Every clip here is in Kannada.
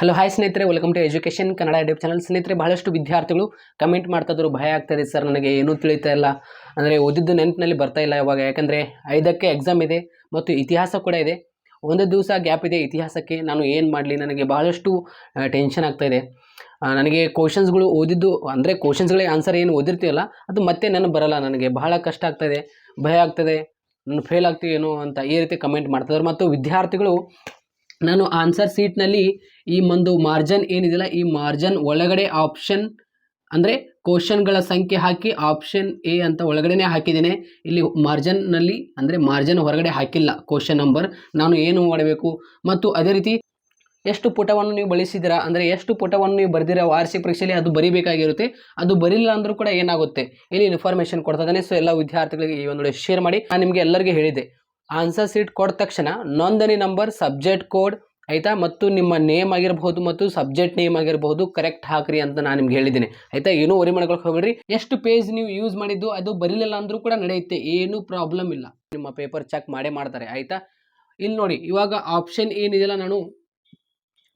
ಹಲೋ, ಹಾಯ್ ಸ್ನೇಹಿತರೆ welcome to education Kannada YouTube channel ಸ್ನೇಹಿತರೆ, ಬಹಳಷ್ಟು ವಿದ್ಯಾರ್ಥಿಗಳು ಕಮೆಂಟ್ ಮಾಡ್ತಾ ಇದ್ರು ಭಯ ಆಗ್ತಾಯಿದೆ ಸರ್ ನನಗೆ ಏನೂ ತಿಳಿತಾ ಇಲ್ಲ. ಅಂದರೆ ಓದಿದ್ದು ನೆನಪಿನಲ್ಲಿ ಬರ್ತಾ ಇಲ್ಲ ಇವಾಗ. ಯಾಕಂದರೆ ಐದಕ್ಕೆ ಎಕ್ಸಾಮ್ ಇದೆ ಮತ್ತು ಇತಿಹಾಸ ಕೂಡ ಇದೆ. ಒಂದು ದಿವಸ ಗ್ಯಾಪ್ ಇದೆ, ಇತಿಹಾಸಕ್ಕೆ ನಾನು ಏನು ಮಾಡಲಿ, ನನಗೆ ಬಹಳಷ್ಟು ಟೆನ್ಷನ್ ಆಗ್ತಾಯಿದೆ ನನಗೆ ಕ್ವಶನ್ಸ್ಗಳು ಓದಿದ್ದು, ಅಂದರೆ ಕ್ವಶನ್ಸ್ಗಳಿಗೆ ಆನ್ಸರ್ ಏನು ಓದಿರ್ತೀವಲ್ಲ, ಅದು ಮತ್ತೆ ನನಗೆ ಬರಲ್ಲ ನನಗೆ. ಬಹಳ ಕಷ್ಟ ಆಗ್ತಾಯಿದೆ ಭಯ ಆಗ್ತದೆ ನಾನು ಫೇಲ್ ಆಗ್ತೀವೇನೋ ಅಂತ ಈ ರೀತಿ ಕಮೆಂಟ್ ಮಾಡ್ತಿದ್ದಾರೆ ಮತ್ತು ವಿದ್ಯಾರ್ಥಿಗಳು ನಾನು ಆನ್ಸರ್ ಸೀಟ್ನಲ್ಲಿ ಈ ಒಂದು ಮಾರ್ಜನ್ ಏನಿದೆಯಲ್ಲ, ಈ ಮಾರ್ಜನ್ ಒಳಗಡೆ ಆಪ್ಷನ್ ಅಂದರೆ ಕ್ವಶನ್ಗಳ ಸಂಖ್ಯೆ ಹಾಕಿ ಆಪ್ಷನ್ ಎ ಅಂತ ಒಳಗಡೆನೇ ಹಾಕಿದ್ದೇನೆ. ಇಲ್ಲಿ ಮಾರ್ಜನ್ನಲ್ಲಿ ಅಂದರೆ ಮಾರ್ಜನ್ ಹೊರಗಡೆ ಹಾಕಿಲ್ಲ ಕ್ವಶನ್ ನಂಬರ್ ನಾನು ಏನು ಮಾಡಬೇಕು? ಮತ್ತು ಅದೇ ರೀತಿ ಎಷ್ಟು ಪುಟವನ್ನು ನೀವು ಬಳಸಿದ್ದೀರಾ? ಅಂದರೆ ಎಷ್ಟು ಪುಟವನ್ನು ನೀವು ಬರೆದಿರೋ? ವಾರ್ಷಿಕ ಪರೀಕ್ಷೆಯಲ್ಲಿ ಅದು ಬರಿಬೇಕಾಗಿರುತ್ತೆ. ಅದು ಬರಿಲ್ಲ ಅಂದರೂ ಕೂಡ ಏನಾಗುತ್ತೆ? ಇಲ್ಲಿ ಇನ್ಫಾರ್ಮೇಷನ್ ಕೊಡ್ತಾ ಇದ್ದಾನೆ. ಸೊ ಎಲ್ಲ ವಿದ್ಯಾರ್ಥಿಗಳಿಗೆ ಈ ಒಂದು ಶೇರ್ ಮಾಡಿ. ನಾನು ನಿಮಗೆ ಎಲ್ಲರಿಗೂ ಹೇಳಿದೆ ಆನ್ಸರ್ ಸೀಟ್ ಕೊಟ್ಟ ತಕ್ಷಣ ನೋಂದಣಿ ನಂಬರ್, ಸಬ್ಜೆಕ್ಟ್ ಕೋಡ್, ಆಯಿತಾ? ಮತ್ತು ನಿಮ್ಮ ನೇಮ್ ಆಗಿರಬಹುದು ಮತ್ತು ಸಬ್ಜೆಕ್ಟ್ ನೇಮ್ ಆಗಿರಬಹುದು ಕರೆಕ್ಟ್ ಹಾಕ್ರಿ ಅಂತ ನಾನು ನಿಮ್ಗೆ ಹೇಳಿದ್ದೀನಿ. ಆಯಿತಾ? ಏನೂ ವರಿ ಮಾಡ್ಕೊಳಕ್ಕೆ ಹೋಗ್ಬೇಡ್ರಿ. ಎಷ್ಟು ಪೇಜ್ ನೀವು ಯೂಸ್ ಮಾಡಿದ್ದು ಅದು ಬರಿಲಿಲ್ಲ ಅಂದರೂ ಕೂಡ ನಡೆಯುತ್ತೆ. ಏನೂ ಪ್ರಾಬ್ಲಮ್ ಇಲ್ಲ. ನಿಮ್ಮ ಪೇಪರ್ ಚೆಕ್ ಮಾಡೇ ಮಾಡ್ತಾರೆ. ಆಯಿತಾ? ಇಲ್ಲಿ ನೋಡಿ, ಇವಾಗ ಆಪ್ಷನ್ ಏನಿದೆಯಲ್ಲ ನಾನು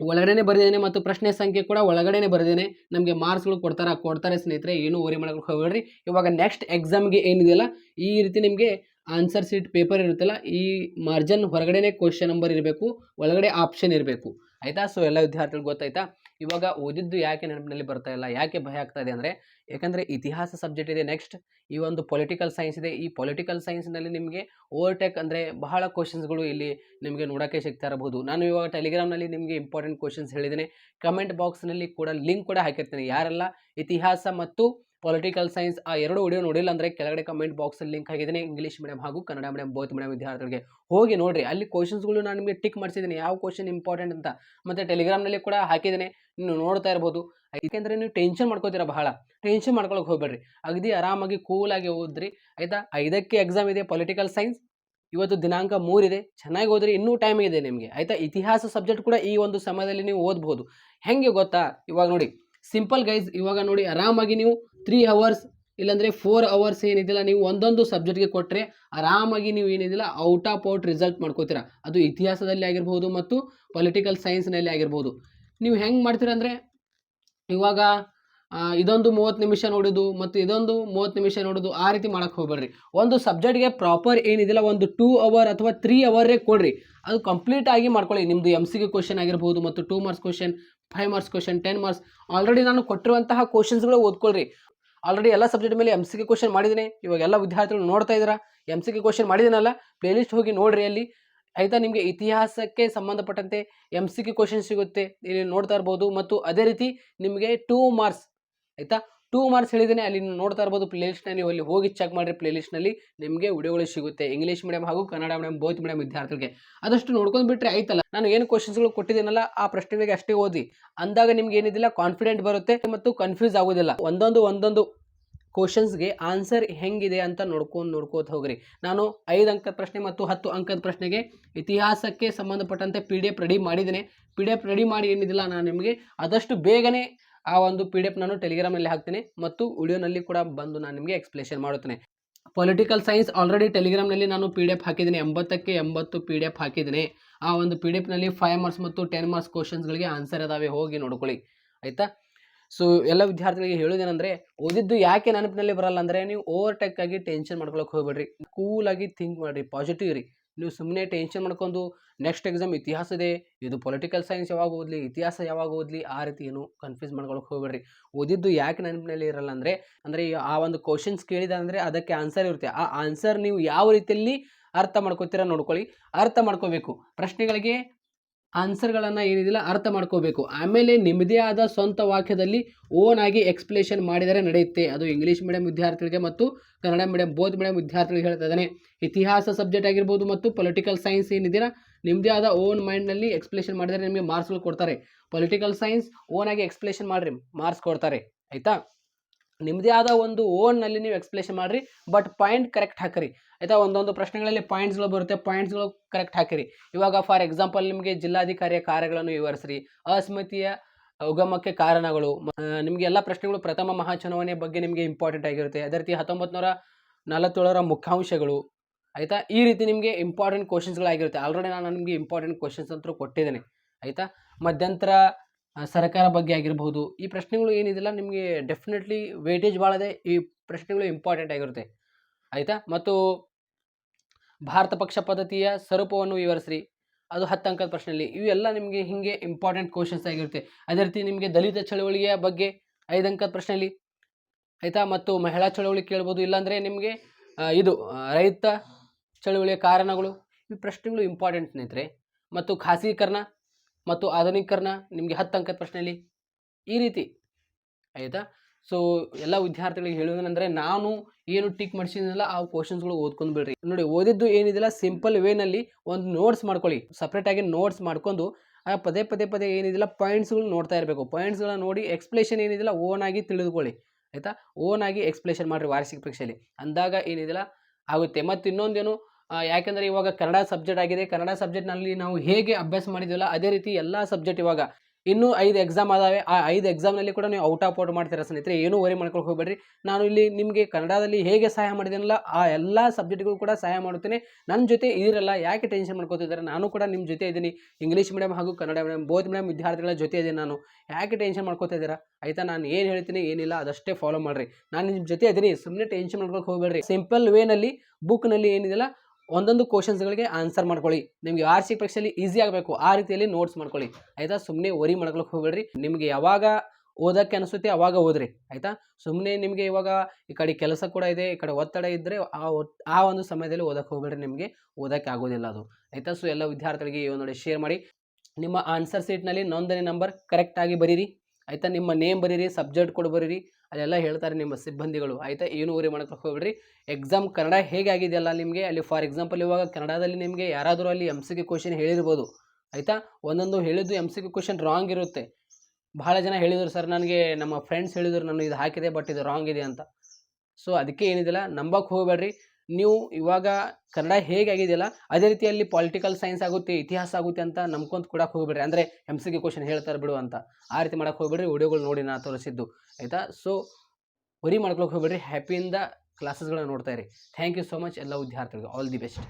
ಒಳಗಡೆನೆ ಬರೆದೇನೆ ಮತ್ತು ಪ್ರಶ್ನೆ ಸಂಖ್ಯೆ ಕೂಡ ಒಳಗಡೆ ಬರೆದೇನೆ ನಮಗೆ ಮಾರ್ಕ್ಸ್ಗಳು ಕೊಡ್ತಾರೆ ಕೊಡ್ತಾರೆ ಸ್ನೇಹಿತರೆ, ಏನೂ ವರಿ ಮಾಡೋಕ್ಕೆ ಹೋಗ್ಬೇಡ್ರಿ. ಇವಾಗ ನೆಕ್ಸ್ಟ್ ಎಕ್ಸಾಮ್ಗೆ ಏನಿದೆಯಲ್ಲ, ಈ ರೀತಿ ನಿಮಗೆ ಆನ್ಸರ್ ಸೀಟ್ ಪೇಪರ್ ಇರುತ್ತಲ್ಲ, ಈ ಮಾರ್ಜನ್ ಹೊರಗಡೆನೇ ಕ್ವಶನ್ ನಂಬರ್ ಇರಬೇಕು, ಒಳಗಡೆ ಆಪ್ಷನ್ ಇರಬೇಕು. ಆಯಿತಾ? ಸೊ ಎಲ್ಲ ವಿದ್ಯಾರ್ಥಿಗಳು ಗೊತ್ತಾಯ್ತಾ? ಇವಾಗ ಓದಿದ್ದು ಯಾಕೆ ನೆನಪಿನಲ್ಲಿ ಬರ್ತಾ ಇಲ್ಲ, ಯಾಕೆ ಭಯ ಆಗ್ತಾ ಇದೆ ಅಂದರೆ, ಯಾಕಂದರೆ ಇತಿಹಾಸ ಸಬ್ಜೆಕ್ಟ್ ಇದೆ ನೆಕ್ಸ್ಟ್ ಈ ಒಂದು ಪೊಲಿಟಿಕಲ್ ಸೈನ್ಸ್ ಇದೆ. ಈ ಪೊಲಿಟಿಕಲ್ ಸೈನ್ಸ್ನಲ್ಲಿ ನಿಮಗೆ ಓವರ್ಟೇಕ್ ಅಂದರೆ ಬಹಳ ಕ್ವಶನ್ಸ್ಗಳು ಇಲ್ಲಿ ನಿಮಗೆ ನೋಡೋಕ್ಕೆ ಸಿಗ್ತಾ ಇರಬಹುದು. ನಾನು ಇವಾಗ ಟೆಲಿಗ್ರಾಮ್ನಲ್ಲಿ ನಿಮಗೆ ಇಂಪಾರ್ಟೆಂಟ್ ಕ್ವಶನ್ಸ್ ಹೇಳಿದ್ದೇನೆ. ಕಮೆಂಟ್ ಬಾಕ್ಸ್ನಲ್ಲಿ ಕೂಡ ಲಿಂಕ್ ಕೂಡ ಹಾಕಿರ್ತೀನಿ. ಯಾರೆಲ್ಲ ಇತಿಹಾಸ ಮತ್ತು ಪೊಲಿಟಿಕಲ್ ಸೈನ್ಸ್ ಆ ಎರಡು ವಿಡಿಯೋ ನೋಡಿಲ್ಲ ಅಂದರೆ ಕೆಳಗಡೆ ಕಮೆಂಟ್ ಬಾಕ್ಸಲ್ಲಿ ಲಿಂಕ್ ಆಗಿದ್ದೀನಿ ಇಂಗ್ಲೀಷ್ ಮೀಡಿಯಂ ಹಾಗೂ ಕನ್ನಡ ಮೀಡಿಯಂ ಬೋತ್ ಮೀಡಿಯಂ ವಿದ್ಯಾರ್ಥಿಗಳಿಗೆ. ಹೋಗಿ ನೋಡಿರಿ, ಅಲ್ಲಿ ಕ್ವಶನ್ಸ್ಗಳು ನಾನು ನಿಮಗೆ ಟಿಕ್ ಮಾಡಿಸಿದ್ದೀನಿ ಯಾವ ಕ್ವಶನ್ ಇಂಪಾರ್ಟೆಂಟ್ ಅಂತ. ಮತ್ತು ಟೆಲಿಗ್ರಾಮ್ನಲ್ಲಿ ಕೂಡ ಹಾಕಿದ್ದೀನಿ ನೀವು ನೋಡ್ತಾ ಇರ್ಬೋದು. ಯಾಕೆಂದರೆ ನೀವು ಟೆನ್ಷನ್ ಮಾಡ್ಕೋತೀರ ಬಹಳ. ಟೆನ್ಷನ್ ಮಾಡ್ಕೊಳಕ್ಕೆ ಹೋಗ್ಬೇಡ್ರಿ. ಅಗದಿ ಆರಾಮಾಗಿ ಕೂಲಾಗಿ ಓದ್ರಿ. ಆಯಿತಾ? ಐದಕ್ಕೆ ಎಕ್ಸಾಮ್ ಇದೆ ಪೊಲಿಟಿಕಲ್ ಸೈನ್ಸ್ ಇವತ್ತು ದಿನಾಂಕ ಮೂರಿದೆ ಚೆನ್ನಾಗಿ ಓದ್ರಿ. ಇನ್ನೂ ಟೈಮ್ ಇದೆ ನಿಮಗೆ. ಆಯಿತಾ? ಇತಿಹಾಸ ಸಬ್ಜೆಕ್ಟ್ ಕೂಡ ಈ ಒಂದು ಸಮಯದಲ್ಲಿ ನೀವು ಓದ್ಬೋದು. ಹೆಂಗೆ ಗೊತ್ತಾ? ಇವಾಗ ನೋಡಿ. ಸಿಂಪಲ್ ಗೈಸ್ ಇವಾಗ ನೋಡಿ ಆರಾಮಾಗಿ ನೀವು ತ್ರೀ ಅವರ್ಸ್ ಇಲ್ಲಾಂದರೆ ಫೋರ್ ಅವರ್ಸ್ ಏನಿದಿಲ್ಲ, ನೀವು ಒಂದೊಂದು ಸಬ್ಜೆಕ್ಟ್ಗೆ ಕೊಟ್ಟರೆ ಆರಾಮಾಗಿ ನೀವು ಏನಿದಿಲ್ಲ ಔಟ್ ಆಫ್ ಔಟ್ ರಿಸಲ್ಟ್ ಮಾಡ್ಕೋತೀರಾ. ಅದು ಇತಿಹಾಸದಲ್ಲಿ ಆಗಿರ್ಬೋದು ಮತ್ತು ಪೊಲಿಟಿಕಲ್ ಸೈನ್ಸ್ನಲ್ಲಿ ಆಗಿರ್ಬೋದು. ನೀವು ಹೆಂಗೆ ಮಾಡ್ತೀರ ಅಂದರೆ, ಇವಾಗ ಇದೊಂದು ಮೂವತ್ತು ನಿಮಿಷ ನೋಡೋದು ಮತ್ತು ಇದೊಂದು ಮೂವತ್ತು ನಿಮಿಷ ನೋಡೋದು ಆ ರೀತಿ ಮಾಡಕ್ಕೆ ಹೋಗ್ಬೇಡ್ರಿ. ಒಂದು ಸಬ್ಜೆಕ್ಟ್ಗೆ ಪ್ರಾಪರ್ ಏನಿದಿಲ್ಲ ಒಂದು ಟೂ ಅವರ್ ಅಥವಾ ತ್ರೀ ಅವರೇ ಕೊಡ್ರಿ. ಅದು ಕಂಪ್ಲೀಟ್ ಆಗಿ ಮಾಡ್ಕೊಳ್ಳಿ. ನಿಮ್ಮದು ಎಂ ಸಿ ಕ್ವಶನ್ ಆಗಿರ್ಬೋದು ಮತ್ತು two marks question five marks question ten marks already ನಾನು ಕೊಟ್ಟಿರುವಂತಹ ಕ್ವಶನ್ಸ್ಗಳು ಓದ್ಕೊಳ್ರಿ. ಆಲ್ರೆಡಿ ಎಲ್ಲ ಸಬ್ಜೆಕ್ಟ್ ಮೇಲೆ ಎಂ ಸಿ ಗೆ ಕ್ವಶನ್ ಮಾಡಿದ್ದೀನಿ. ಇವಾಗ ಎಲ್ಲ ವಿದ್ಯಾರ್ಥಿಗಳು ನೋಡ್ತಾ ಇದ್ದೀರಾ? ಎಂ ಸಿ ಗೆ ಕ್ವಶನ್ ಮಾಡಿದ್ದೀನಲ್ಲ? ಪ್ಲೇಲಿಸ್ಟ್ ಹೋಗಿ ನೋಡ್ರಿ ಅಲ್ಲಿ. ಆಯಿತಾ? ನಿಮಗೆ ಇತಿಹಾಸಕ್ಕೆ ಸಂಬಂಧಪಟ್ಟಂತೆ ಎಂ ಸಿ ಕ್ವಶನ್ ಸಿಗುತ್ತೆ. ಇಲ್ಲಿ ನೋಡ್ತಾ ಇರ್ಬೋದು. ಮತ್ತು ಅದೇ ರೀತಿ ನಿಮಗೆ ಟೂ ಮಾರ್ಕ್ಸ್ ಆಯಿತಾ? ಟೂ ಮಾರ್ಕ್ಸ್ ಹೇಳಿದ್ದೀನಿ, ಅಲ್ಲಿ ನೋಡ್ತಾ ಇರ್ಬೋದು ಪ್ಲೇಲಿಸ್ಟ್ನಲ್ಲಿ ನೀವು ಅಲ್ಲಿ ಹೋಗಿ ಚೆಕ್ ಮಾಡಿರಿ ಪ್ಲೇಲಿಸ್ಟ್ನಲ್ಲಿ ನಿಮಗೆ ವಿಡಿಯೋಗಳು ಸಿಗುತ್ತೆ. ಇಂಗ್ಲೀಷ್ ಮೀಡಿಯಂ ಹಾಗೂ ಕನ್ನಡ ಮೀಡಿಯಂ ಬೋತ್ ಮೀಡಿಯಂ ವಿದ್ಯಾರ್ಥಿಗಳಿಗೆ. ಅದಷ್ಟು ನೋಡ್ಕೊಂಡು ಬಿಟ್ಟರೆ ಆಯ್ತಲ್ಲ? ನಾನು ಏನು ಕ್ವಶನ್ಸ್ಗಳು ಕೊಟ್ಟಿದ್ದೀನಲ್ಲ, ಆ ಪ್ರಶ್ನೆಗಳಿಗೆ ಅಷ್ಟೇ ಓದಿ. ಅಂದಾಗ ನಿಮ್ಗೆ ಏನಿದಿಲ್ಲ ಕಾನ್ಫಿಡೆಂಟ್ ಬರುತ್ತೆ ಮತ್ತು ಕನ್ಫ್ಯೂಸ್ ಆಗೋದಿಲ್ಲ. ಒಂದೊಂದು ಒಂದೊಂದು ಕ್ವಶನ್ಸ್ಗೆ ಆನ್ಸರ್ ಹೆಂಗಿದೆ ಅಂತ ನೋಡ್ಕೊಂಡು, ನೋಡ್ಕೋತ ಹೋಗ್ರಿ. ನಾನು ಐದು ಅಂಕದ ಪ್ರಶ್ನೆ ಮತ್ತು ಹತ್ತು ಅಂಕದ ಪ್ರಶ್ನೆಗೆ ಇತಿಹಾಸಕ್ಕೆ ಸಂಬಂಧಪಟ್ಟಂತೆ ಪಿ ಡಿ ಎಫ್ ರೆಡಿ ಮಾಡಿದ್ದೀನಿ. ಪಿ ಡಿ ಎಫ್ ರೆಡಿ ಮಾಡಿ ಏನಿದಿಲ್ಲ, ನಾನು ನಿಮಗೆ ಆದಷ್ಟು ಬೇಗನೆ ಆ ಒಂದು ಪಿ ಡಿ ಎಫ್ ನಾನು ಟೆಲಿಗ್ರಾಮಲ್ಲಿ ಹಾಕ್ತೀನಿ ಮತ್ತು ವಿಡಿಯೋನಲ್ಲಿ ಕೂಡ ಬಂದು ನಾನು ನಿಮಗೆ ಎಕ್ಸ್ಪ್ಲೇಷನ್ ಮಾಡುತ್ತೇನೆ. ಪೊಲಿಟಿಕಲ್ ಸೈನ್ಸ್ ಆಲ್ರೆಡಿ ಟೆಲಿಗ್ರಾಮ್ನಲ್ಲಿ ನಾನು ಪಿ ಡಿ ಎಫ್ ಹಾಕಿದ್ದೀನಿ, ಎಂಬತ್ತಕ್ಕೆ ಎಂಬತ್ತು ಪಿ ಡಿ ಎಫ್ ಹಾಕಿದ್ದೀನಿ. ಆ ಒಂದು ಪಿ ಡಿ ಎಫ್ನಲ್ಲಿ ಫೈವ್ ಮಾರ್ಕ್ಸ್ ಮತ್ತು ಟೆನ್ ಮಾರ್ಕ್ಸ್ ಕ್ವಶನ್ಸ್ಗಳಿಗೆ ಆನ್ಸರ್ ಅದಾವೆ ಹೋಗಿ ನೋಡ್ಕೊಳ್ಳಿ. ಆಯಿತಾ? ಸೊ ಎಲ್ಲ ವಿದ್ಯಾರ್ಥಿಗಳಿಗೆ ಹೇಳೋದೇನೆಂದರೆ ಓದಿದ್ದು ಯಾಕೆ ನೆನಪಿನಲ್ಲಿ ಬರಲ್ಲ ಅಂದರೆ ನೀವು ಓವರ್ಟೇಕ್ ಆಗಿ ಟೆನ್ಷನ್ ಮಾಡ್ಕೊಳಕ್ಕೆ ಹೋಗ್ಬೇಡ್ರಿ. ಕೂಲಾಗಿ ಥಿಂಕ್ ಮಾಡಿರಿ ಪಾಸಿಟಿವ್ ಇರಿ. ನೀವು ಸುಮ್ಮನೆ ಟೆನ್ಷನ್ ಮಾಡ್ಕೊಂಡು ನೆಕ್ಸ್ಟ್ ಎಕ್ಸಾಮ್ ಇತಿಹಾಸ ಇದೆ, ಇದು ಪೊಲಿಟಿಕಲ್ ಸೈನ್ಸ್ ಯಾವಾಗ ಓದಲಿ, ಇತಿಹಾಸ ಯಾವಾಗ ಓದಲಿ, ಆ ರೀತಿ ಏನು ಕನ್ಫ್ಯೂಸ್ ಮಾಡ್ಕೊಳಕ್ಕೆ ಹೋಗ್ಬೇಡ್ರಿ. ಓದಿದ್ದು ಯಾಕೆ ನೆನಪಿನಲ್ಲಿ ಇರಲ್ಲ ಅಂದರೆ ಅಂದರೆ ಆ ಒಂದು ಕ್ವಶನ್ಸ್ ಕೇಳಿದ ಅಂದರೆ ಅದಕ್ಕೆ ಆನ್ಸರ್ ಇರುತ್ತೆ. ಆ ಆನ್ಸರ್ ನೀವು ಯಾವ ರೀತಿಯಲ್ಲಿ ಅರ್ಥ ಮಾಡ್ಕೋತೀರ ನೋಡ್ಕೊಳ್ಳಿ. ಅರ್ಥ ಮಾಡ್ಕೋಬೇಕು. ಪ್ರಶ್ನೆಗಳಿಗೆ ಆನ್ಸರ್ಗಳನ್ನು ಏನಿದಿಲ್ಲ ಅರ್ಥ ಮಾಡ್ಕೋಬೇಕು. ಆಮೇಲೆ ನಿಮ್ಮದೇ ಆದ ಸ್ವಂತ ವಾಕ್ಯದಲ್ಲಿ ಓನ್ ಆಗಿ ಎಕ್ಸ್ಪ್ಲೇಷನ್ ಮಾಡಿದರೆ ನಡೆಯುತ್ತೆ. ಅದು ಇಂಗ್ಲೀಷ್ ಮೀಡಿಯಂ ವಿದ್ಯಾರ್ಥಿಗಳಿಗೆ ಮತ್ತು ಕನ್ನಡ ಮೀಡಿಯಂ ಬೋತ್ ಮೀಡಿಯಂ ವಿದ್ಯಾರ್ಥಿಗಳಿಗೆ ಹೇಳ್ತಾ ಇದ್ದಾನೆ. ಇತಿಹಾಸ ಸಬ್ಜೆಕ್ಟ್ ಆಗಿರ್ಬೋದು ಮತ್ತು ಪೊಲಿಟಿಕಲ್ ಸೈನ್ಸ್ ಏನಿದ್ದೀರಾ ನಿಮ್ಮದೇ ಆದ ಓನ್ ಮೈಂಡ್ನಲ್ಲಿ ಎಕ್ಸ್ಪ್ಲೇಷನ್ ಮಾಡಿದರೆ ನಿಮಗೆ ಮಾರ್ಕ್ಸ್ಗಳು ಕೊಡ್ತಾರೆ. ಪೊಲಿಟಿಕಲ್ ಸೈನ್ಸ್ ಓನ್ ಆಗಿ ಎಕ್ಸ್ಪ್ಲೇಷನ್ ಮಾಡಿರಿ, ಮಾರ್ಕ್ಸ್ ಕೊಡ್ತಾರೆ. ಆಯಿತಾ? ನಿಮ್ಮದೇ ಆದ ಒಂದು ಓನ್ನಲ್ಲಿ ನೀವು ಎಕ್ಸ್ಪ್ಲೇಷನ್ ಮಾಡಿರಿ ಬಟ್ ಪಾಯಿಂಟ್ ಕರೆಕ್ಟ್ ಹಾಕಿರಿ. ಆಯಿತಾ? ಒಂದೊಂದು ಪ್ರಶ್ನೆಗಳಲ್ಲಿ ಪಾಯಿಂಟ್ಸ್ಗಳು ಬರುತ್ತೆ ಪಾಯಿಂಟ್ಸ್ಗಳು ಕರೆಕ್ಟ್ ಹಾಕಿರಿ. ಇವಾಗ ಫಾರ್ ಎಕ್ಸಾಂಪಲ್ ನಿಮಗೆ ಜಿಲ್ಲಾಧಿಕಾರಿಯ ಕಾರ್ಯಗಳನ್ನು ವಿವರಿಸ್ರಿ. ಅಸ್ಮಿತಿಯ ಉಗಮಕ್ಕೆ ಕಾರಣಗಳು. ನಿಮಗೆ ಎಲ್ಲ ಪ್ರಶ್ನೆಗಳು ಪ್ರಥಮ ಮಹಾಚುನಾವಣೆ ಬಗ್ಗೆ ನಿಮಗೆ ಇಂಪಾರ್ಟೆಂಟ್ ಆಗಿರುತ್ತೆ. ಅದೇ ರೀತಿ ಹತ್ತೊಂಬತ್ತು ನೂರ ನಲವತ್ತೇಳರ ಮುಖ್ಯಾಂಶಗಳು ಆಯಿತಾ? ಈ ರೀತಿ ನಿಮಗೆ ಇಂಪಾರ್ಟೆಂಟ್ ಕ್ವಶನ್ಸ್ಗಳಾಗಿರುತ್ತೆ ಆಲ್ರೆಡಿ ನಾನು ನಿಮಗೆ ಇಂಪಾರ್ಟೆಂಟ್ ಕ್ವಶನ್ಸ್ ಅಂತೂ ಕೊಟ್ಟಿದ್ದೇನೆ. ಆಯಿತಾ? ಮಧ್ಯಂತರ ಸರ್ಕಾರ ಬಗ್ಗೆ ಆಗಿರ್ಬೋದು ಈ ಪ್ರಶ್ನೆಗಳು ಏನಿದೆಲ್ಲ ನಿಮಗೆ ಡೆಫಿನೆಟ್ಲಿ ವೇಟೇಜ್ ಭಾಳ ಇದೆ. ಈ ಪ್ರಶ್ನೆಗಳು ಇಂಪಾರ್ಟೆಂಟ್ ಆಗಿರುತ್ತೆ. ಆಯಿತಾ? ಮತ್ತು ಭಾರತ ಪಕ್ಷ ಪದ್ಧತಿಯ ಸ್ವರೂಪವನ್ನು ವಿವರಿಸ್ರಿ. ಅದು ಹತ್ತು ಅಂಕದ ಪ್ರಶ್ನೆಯಲ್ಲಿ. ಇವೆಲ್ಲ ನಿಮಗೆ ಹಿಂಗೆ ಇಂಪಾರ್ಟೆಂಟ್ ಕ್ವಶನ್ಸ್ ಆಗಿರುತ್ತೆ. ಅದೇ ರೀತಿ ನಿಮಗೆ ದಲಿತ ಚಳವಳಿಯ ಬಗ್ಗೆ ಐದು ಅಂಕದ ಪ್ರಶ್ನೆಯಲ್ಲಿ. ಆಯಿತಾ? ಮತ್ತು ಮಹಿಳಾ ಚಳವಳಿ ಕೇಳ್ಬೋದು. ಇಲ್ಲಾಂದರೆ ನಿಮಗೆ ಇದು ರೈತ ಚಳವಳಿಯ ಕಾರಣಗಳು. ಈ ಪ್ರಶ್ನೆಗಳು ಇಂಪಾರ್ಟೆಂಟ್ ಸ್ನೇಹಿತರೆ. ಮತ್ತು ಖಾಸಗೀಕರಣ. ಮತ್ತು ಆಧುನೀಕರಣ ನಿಮಗೆ ಹತ್ತು ಅಂಕದ ಪ್ರಶ್ನೆಯಲ್ಲಿ ಈ ರೀತಿ ಆಯಿತಾ? ಸೊ ಎಲ್ಲ ವಿದ್ಯಾರ್ಥಿಗಳಿಗೆ ಹೇಳೋದೇನೆಂದರೆ ನಾನು ಏನು ಟಿಕ್ ಮಾಡಿಸಿದ್ನಲ್ಲ ಆ ಕ್ವಶನ್ಸ್ಗಳು ಓದ್ಕೊಂಡು ಬಿಡ್ರಿ. ನೋಡಿ, ಓದಿದ್ದು ಏನಿದೆಯಲ್ಲ ಸಿಂಪಲ್ ವೇನಲ್ಲಿ ಒಂದು ನೋಟ್ಸ್ ಮಾಡ್ಕೊಳ್ಳಿ. ಸಪ್ರೇಟಾಗಿ ನೋಟ್ಸ್ ಮಾಡ್ಕೊಂಡು, ಆ ಪದೇ ಪದೇ ಪದೇ ಏನಿದೆಯಲ್ಲ ಪಾಯಿಂಟ್ಸ್ಗಳು ನೋಡ್ತಾ ಇರಬೇಕು. ಪಾಯಿಂಟ್ಸ್ಗಳನ್ನ ನೋಡಿ ಎಕ್ಸ್ಪ್ಲೇಷನ್ ಏನಿದೆಯಲ್ಲ ಓನ್ ಆಗಿ ತಿಳಿದುಕೊಳ್ಳಿ. ಆಯಿತಾ? ಓನ್ ಆಗಿ ಎಕ್ಸ್ಪ್ಲೇಷನ್ ಮಾಡಿರಿ ವಾರ್ಷಿಕ ಪರೀಕ್ಷೆಯಲ್ಲಿ ಅಂದಾಗ ಏನಿದೆಯಲ್ಲ, ಆಗುತ್ತೆ. ಮತ್ತು ಇನ್ನೊಂದೇನು ಯಾಕೆಂದರೆ ಇವಾಗ ಕನ್ನಡ ಸಬ್ಜೆಕ್ಟ್ ಆಗಿದೆ. ಕನ್ನಡ ಸಬ್ಜೆಕ್ಟ್ನಲ್ಲಿ ನಾವು ಹೇಗೆ ಅಭ್ಯಾಸ ಮಾಡಿದ್ವಲ್ಲ, ಅದೇ ರೀತಿ ಎಲ್ಲ ಸಬ್ಜೆಕ್ಟ್ ಇವಾಗ ಇನ್ನೂ ಐದು ಎಕ್ಸಾಮ್ ಅದಾವೆ ಆ ಐದು ಎಕ್ಸಾಮ್ನಲ್ಲಿ ಕೂಡ ನೀವು ಔಟ್ ಆಫ್ ಔಟ್ ಮಾಡ್ತೀರಾ ಸ್ನೇಹಿತರೆ? ಏನೂ ವರಿ ಮಾಡ್ಕೊಂಡು ಹೋಗಬೇಡ್ರಿ. ನಾನು ಇಲ್ಲಿ ನಿಮಗೆ ಕನ್ನಡದಲ್ಲಿ ಹೇಗೆ ಸಹಾಯ ಮಾಡಿದ್ದೀನಲ್ಲ ಆ ಎಲ್ಲ ಸಬ್ಜೆಕ್ಟ್ಗಳು ಕೂಡ ಸಹಾಯ ಮಾಡುತ್ತೇನೆ. ನನ್ನ ಜೊತೆ ಇದಿರಲ್ಲ, ಯಾಕೆ ಟೆನ್ಷನ್ ಮಾಡ್ಕೋತಿದ್ದಾರೆ? ನಾನು ಕೂಡ ನಿಮ್ಮ ಜೊತೆ ಇದ್ದೀನಿ. ಇಂಗ್ಲೀಷ್ ಮೀಡಿಯಂ ಹಾಗೂ ಕನ್ನಡ ಮೀಡಿಯಂ ಬೋಧ್ ಮೀಡಿಯಂ ವಿದ್ಯಾರ್ಥಿಗಳ ಜೊತೆ ಇದ್ದೀನಿ ನಾನು. ಯಾಕೆ ಟೆನ್ಷನ್ ಮಾಡ್ಕೋತಾ ಆಯಿತಾ, ನಾನು ಏನು ಹೇಳ್ತೀನಿ, ಏನಿಲ್ಲ, ಅದಷ್ಟೇ ಫಾಲೋ ಮಾಡಿರಿ. ನಾನು ನಿಮ್ಮ ಜೊತೆ ಇದ್ದೀನಿ ಸುಮ್ಮನೆ ಟೆನ್ಷನ್ ಮಾಡ್ಕೊಳಕ್ಕೆ ಹೋಗಬೇಡ್ರಿ. ಸಿಂಪಲ್ ವೇನಲ್ಲಿ ಬುಕ್ನಲ್ಲಿ ಏನಿದೆಯಲ್ಲ ಒಂದೊಂದು ಕ್ವಶನ್ಸ್ಗಳಿಗೆ ಆನ್ಸರ್ ಮಾಡ್ಕೊಳ್ಳಿ. ನಿಮಗೆ ವಾರ್ಷಿಕ ಪರೀಕ್ಷೆಯಲ್ಲಿ ಈಸಿ ಆಗಬೇಕು. ಆ ರೀತಿಯಲ್ಲಿ ನೋಟ್ಸ್ ಮಾಡ್ಕೊಳ್ಳಿ. ಆಯಿತಾ? ಸುಮ್ಮನೆ ವರಿ ಮಾಡ್ಕೊಳಕ್ಕೆ ಹೋಗ್ಬೇಡ್ರಿ. ನಿಮಗೆ ಯಾವಾಗ ಓದೋಕ್ಕೆ ಅನಿಸುತ್ತೆ ಅವಾಗ ಓದ್ರಿ. ಆಯಿತಾ? ಸುಮ್ಮನೆ ನಿಮಗೆ ಇವಾಗ ಈ ಕಡೆ ಕೆಲಸ ಕೂಡ ಇದೆ, ಈ ಕಡೆ ಒತ್ತಡ ಇದ್ದರೆ ಆ ಆ ಒಂದು ಸಮಯದಲ್ಲಿ ಓದಕ್ಕೆ ಹೋಗ್ಬೇಡ್ರಿ ನಿಮಗೆ. ಓದೋಕ್ಕೆ ಆಗೋದಿಲ್ಲ ಅದು. ಆಯಿತಾ? ಸೊ ಎಲ್ಲ ವಿದ್ಯಾರ್ಥಿಗಳಿಗೆ ಈ ಶೇರ್ ಮಾಡಿ. ನಿಮ್ಮ ಆನ್ಸರ್ ಸೀಟ್ನಲ್ಲಿ ನೋಂದಣಿ ನಂಬರ್ ಕರೆಕ್ಟಾಗಿ ಬರೀರಿ. ಆಯಿತಾ? ನಿಮ್ಮ ನೇಮ್ ಬರೀರಿ ಸಬ್ಜೆಕ್ಟ್ ಕೊಡು ಬರೀರಿ. ಅಲ್ಲೆಲ್ಲ ಹೇಳ್ತಾರೆ ನಿಮ್ಮ ಸಿಬ್ಬಂದಿಗಳು. ಆಯಿತಾ? ಏನು ಊರಿ ಮಾಡ್ಕೊಳಕ್ಕೆ ಹೋಗ್ಬಿಡ್ರಿ. ಎಕ್ಸಾಮ್ ಕನ್ನಡ ಹೇಗೆ ಆಗಿದೆಯಲ್ಲ ನಿಮಗೆ? ಅಲ್ಲಿ ಫಾರ್ ಎಕ್ಸಾಂಪಲ್ ಇವಾಗ ಕನ್ನಡದಲ್ಲಿ ನಿಮಗೆ ಯಾರಾದರೂ ಅಲ್ಲಿ ಎಂ ಸಿ ಕೆ ಕ್ವಶನ್ ಹೇಳಿರ್ಬೋದು. ಆಯಿತಾ? ಒಂದೊಂದು ಹೇಳಿದ್ದು M C K question wrong ಇರುತ್ತೆ. ಭಾಳ ಜನ ಹೇಳಿದರು, ಸರ್, ನನಗೆ ನಮ್ಮ ಫ್ರೆಂಡ್ಸ್ ಹೇಳಿದರು ನಾನು ಇದು ಹಾಕಿದೆ ಬಟ್ ಇದು ರಾಂಗ್ ಇದೆ ಅಂತ. ಸೊ ಅದಕ್ಕೆ ಏನಿದಿಲ್ಲ ನಂಬಕ್ಕೆ ಹೋಗಬೇಡ್ರಿ. ನೀವು ಇವಾಗ ಕನ್ನಡ ಹೇಗೆ ಆಗಿದೆಯಲ್ಲ, ಅದೇ ರೀತಿಯಲ್ಲಿ ಪೊಲಿಟಿಕಲ್ ಸೈನ್ಸ್ ಆಗುತ್ತೆ, ಇತಿಹಾಸ ಆಗುತ್ತೆ ಅಂತ ನಂಬ್ಕೊಂತ ಕೊಡಕ್ಕೆ ಹೋಗ್ಬಿಡ್ರಿ. ಅಂದರೆ ಎಂ ಸಿ ಕ್ವಶನ್ ಹೇಳ್ತಾರೆ ಬಿಡು ಅಂತ. ಆ ರೀತಿ ಮಾಡಕ್ಕೆ ಹೋಗ್ಬಿಡ್ರಿ, ವಿಡಿಯೋಗಳು ನೋಡಿ ನಾ ತೋರಿಸಿದ್ದು. ಆಯಿತಾ? ಸೊ ವರಿ ಮಾಡ್ಕೊಳಕ್ಕೆ ಹೋಗ್ಬಿಡ್ರಿ. ಹ್ಯಾಪಿಯಿಂದ ಕ್ಲಾಸಸ್ಗಳನ್ನ ನೋಡ್ತಾ ಇರಿ. ಥ್ಯಾಂಕ್ ಯು ಸೋ ಮಚ್ ಎಲ್ಲ ವಿದ್ಯಾರ್ಥಿಗಳಿಗೆ. All the best